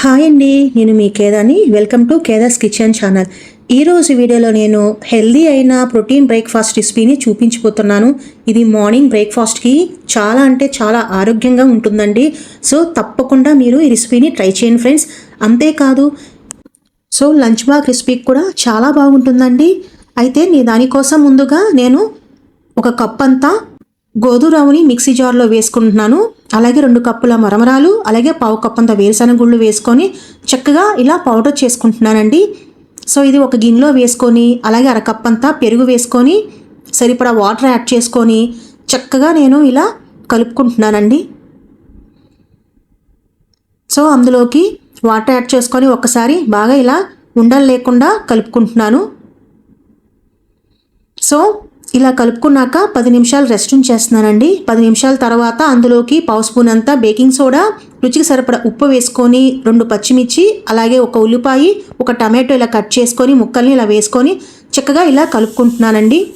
Hi అండి నేను మీ Kedani welcome to Keda's kitchen channel. ఈరోజు వీడియోలో నేను హెల్దీ అయిన ప్రోటీన్ బ్రేక్ఫాస్ట్ రెసిపీని చూపించిపోతున్నాను ఇది మార్నింగ్ బ్రేక్ఫాస్ట్కి చాలా అంటే చాలా ఆరోగ్యంగా ఉంటుందండి. సో తప్పకుండా మీరు ఈ రెసిపీని ట్రై చేయండి ఫ్రెండ్స్. అంతేకాదు సో లంచ్ బాగ్ రెసిపీకి కూడా చాలా బాగుంటుందండి. అయితే నేను దానికోసం ముందుగా నేను ఒక కప్ అంతా గోధుమ రవ్వని మిక్సీ జార్లో వేసుకుంటున్నాను. అలాగే రెండు కప్పుల మరమరాలు అలాగే పావు కప్పు అంత వేరుశనగ గుళ్ళు వేసుకొని చక్కగా ఇలా పౌడర్ చేసుకుంటున్నానండి. సో ఇది ఒక గిన్నెలో వేసుకొని అలాగే అర అంతా పెరుగు వేసుకొని సరిపడా వాటర్ యాడ్ చేసుకొని చక్కగా నేను ఇలా కలుపుకుంటున్నానండి. సో అందులోకి వాటర్ యాడ్ చేసుకొని ఒకసారి బాగా ఇలా ఉండలు లేకుండా కలుపుకుంటున్నాను. సో ఇలా కలుపుకున్నాక పది నిమిషాలు రెస్ట్ ఉంచేస్తున్నానండి. పది నిమిషాల తర్వాత అందులోకి పావు స్పూన్ అంతా బేకింగ్ సోడా రుచికి సరిపడా ఉప్పు వేసుకొని రెండు పచ్చిమిర్చి అలాగే ఒక ఉల్లిపాయ ఒక టమాటో ఇలా కట్ చేసుకొని ముక్కల్ని ఇలా వేసుకొని చక్కగా ఇలా కలుపుకుంటున్నానండి.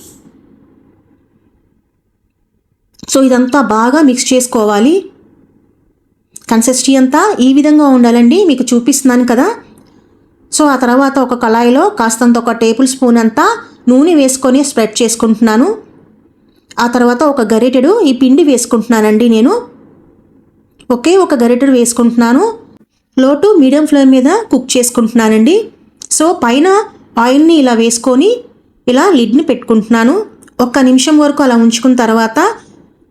సో ఇదంతా బాగా మిక్స్ చేసుకోవాలి. కన్సిస్టీ అంతా ఈ విధంగా ఉండాలండి. మీకు చూపిస్తున్నాను కదా. సో ఆ తర్వాత ఒక కళాయిలో కాస్తంత ఒక టేబుల్ స్పూన్ అంతా నూనె వేసుకొని స్ప్రెడ్ చేసుకుంటున్నాను. ఆ తర్వాత ఒక గరిటెడు ఈ పిండి వేసుకుంటున్నానండి నేను. ఒకే ఒక గరిటెడు వేసుకుంటున్నాను. లో టు మీడియం ఫ్లేమ్ మీద కుక్ చేసుకుంటున్నానండి. సో పైన ఆయిల్ని ఇలా వేసుకొని ఇలా లిడ్ని పెట్టుకుంటున్నాను. ఒక్క నిమిషం వరకు అలా ఉంచుకున్న తర్వాత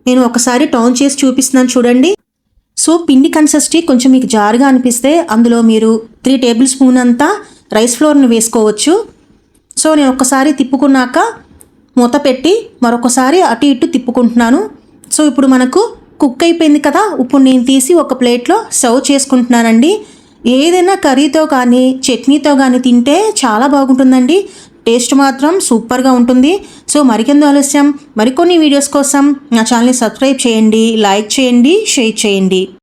నేను ఒకసారి టౌన్ చేసి చూపిస్తున్నాను చూడండి. సో పిండి కన్సిస్టీ కొంచెం మీకు జారుగా అనిపిస్తే అందులో మీరు త్రీ టేబుల్ స్పూన్ అంతా రైస్ ఫ్లోర్ని వేసుకోవచ్చు. సో నేను ఒక్కసారి తిప్పుకున్నాక మూత పెట్టి మరొకసారి అటు ఇటు తిప్పుకుంటున్నాను. సో ఇప్పుడు మనకు కుక్ అయిపోయింది కదా ఇప్పుడు నేను తీసి ఒక ప్లేట్లో సర్వ్ చేసుకుంటున్నానండి. ఏదైనా కర్రీతో కానీ చట్నీతో కానీ తింటే చాలా బాగుంటుందండి. టేస్ట్ మాత్రం సూపర్గా ఉంటుంది. సో మరికెందు ఆలస్యం? మరికొన్ని వీడియోస్ కోసం నా ఛానల్ని సబ్స్క్రైబ్ చేయండి లైక్ చేయండి షేర్ చేయండి.